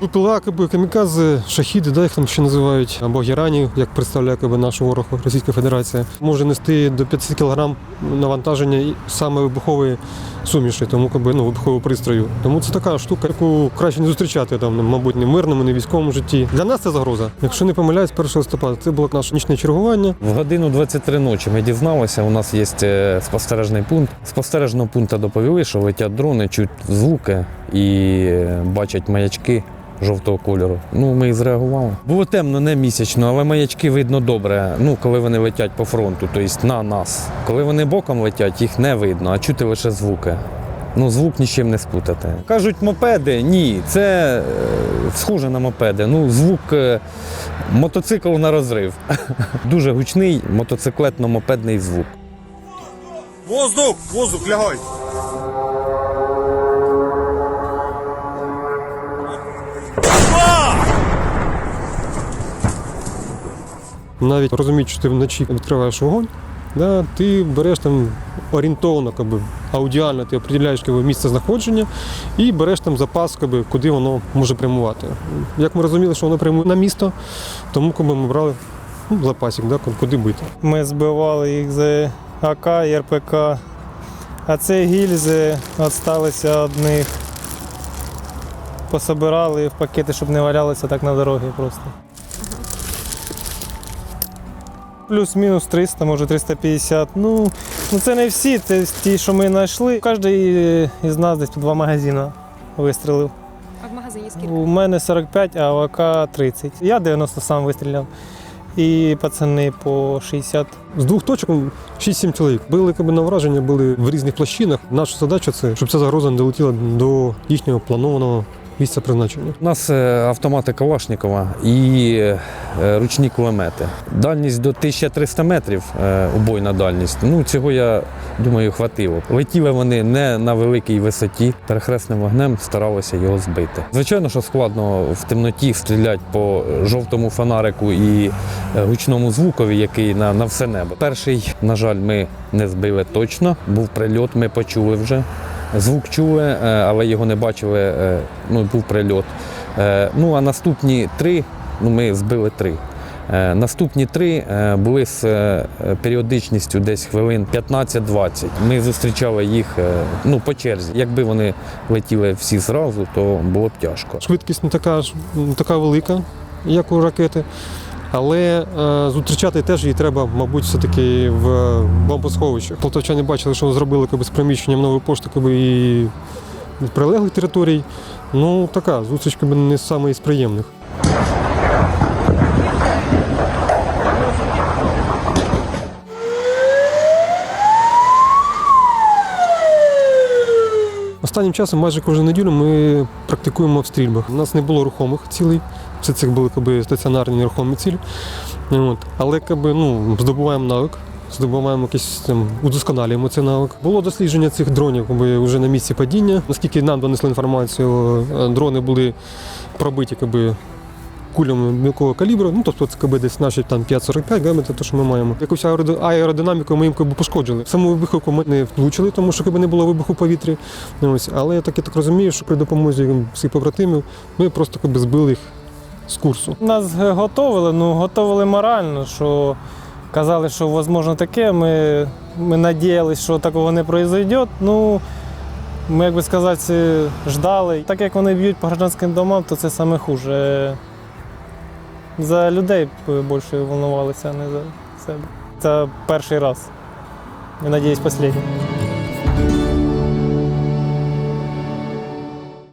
ППЛА, якби, камікадзе, шахіди, да, їх там ще називають, або герані, як представляє якби, наш ворог Російська Федерація, може нести до 50 кг навантаження саме вибухової суміші, тому якби, ну, вибухового пристрою. Тому це така штука, яку краще не зустрічати там, мабуть, не в мирному, не в військовому житті. Для нас це загроза. Якщо не помиляюсь, 1 листопада це було наше нічне чергування. В годину 23 ночі ми дізналися, у нас є е, спостережний пункт. Спостережного пункту доповіли, що летять дрони, чуть звуки і е, бачать маячки. Жовтого кольору. Ну, ми і зреагували. Було темно, не місячно, але маячки видно добре. Ну, коли вони летять по фронту, тобто на нас. Коли вони боком летять, їх не видно, а чути лише звуки. Ну, звук нічим не спутати. Кажуть, мопеди, ні, це е, схоже на мопеди. Ну, звук е, мотоцикл на розрив. Дуже гучний мотоциклетно-мопедний звук. Воздух! Воздух, лягай! Навіть розуміючи, що ти вночі відкриваєш вогонь, да, ти береш там орієнтовно, якби, аудіально ти определяєш якби, місце знаходження і береш там запас, якби, куди воно може прямувати. Як ми розуміли, що воно прямує на місто, тому якби, ми брали ну, запасик, да, куди бити. Ми збивали їх з АК і РПК, а це гільзи залишилися одних. Пособирали в пакети, щоб не валялися так на дорогі просто. Плюс-мінус 300, може 350. Ну, ну це не всі, це ті, що ми знайшли. Кожен із нас десь по два магазини вистрілив. А в магазині скільки? У мене 45, а у АК 30. Я 90 сам вистріляв. І пацани по 60. З двох точок 6-7 чоловік. Були якби, на враження, були в різних площинах. Наша задача це, щоб ця загроза не долетіла до їхнього планованого місця призначення. У нас е, автомати Калашникова і е, ручні кулемети. Дальність до 1300 метрів, е, убойна дальність. Ну, цього я думаю, хватило. Летіли вони не на великій висоті, перехресним вогнем старалися його збити. Звичайно, що складно в темноті стріляти по жовтому фонарику і гучному звукові, який на, на все небо. Перший, на жаль, ми не збили точно. Був прильот, ми почули вже. Звук чули, е, але його не бачили. е, Ну, був прильот. Е, Ну а наступні три, ну ми збили три. Наступні три були з періодичністю десь хвилин 15-20. Ми зустрічали їх ну, по черзі. Якби вони летіли всі зразу, то було б тяжко. Швидкість не така ж така велика, як у ракети. Але е, зустрічати теж її треба, мабуть, все-таки в бомбосховищах. Полтавчани бачили, що зробили якби, з приміщенням нової пошти якби, і прилеглих територій. Ну, така зустріч якби, не саме із приємних. Останнім часом майже кожну неділю ми практикуємо в стрільбах. У нас не було рухомих цілей, все це були якби, стаціонарні нерухомі цілі. От. Але якби, ну, здобуваємо навик, здобуваємо якийсь там, удосконалюємо цей навик. Було дослідження цих дронів якби, вже на місці падіння. Наскільки нам донесли інформацію, е, дрони були пробиті якби, кулями мілкого калібру, ну тобто це КБ десь наші там 5,45 гамма, це те, що ми маємо. Якусь аеродинаміку ми їм якби, пошкоджили. Саму вибухівку ми не влучили, тому що якби, не було вибуху в повітрі. Ось. Але я так, я так розумію, що при допомозі всіх побратимів ми просто якби, збили їх з курсу. Нас готували, ну готували морально, що казали, що можливо таке. Ми, ми надіялися, що такого не пройде. Ну, ми, як би сказати, ждали. Так як вони б'ють по гражданським домам, то це саме хуже. За людей більше волнувалися, а не за себе. Це перший раз. Я надіюсь, останній.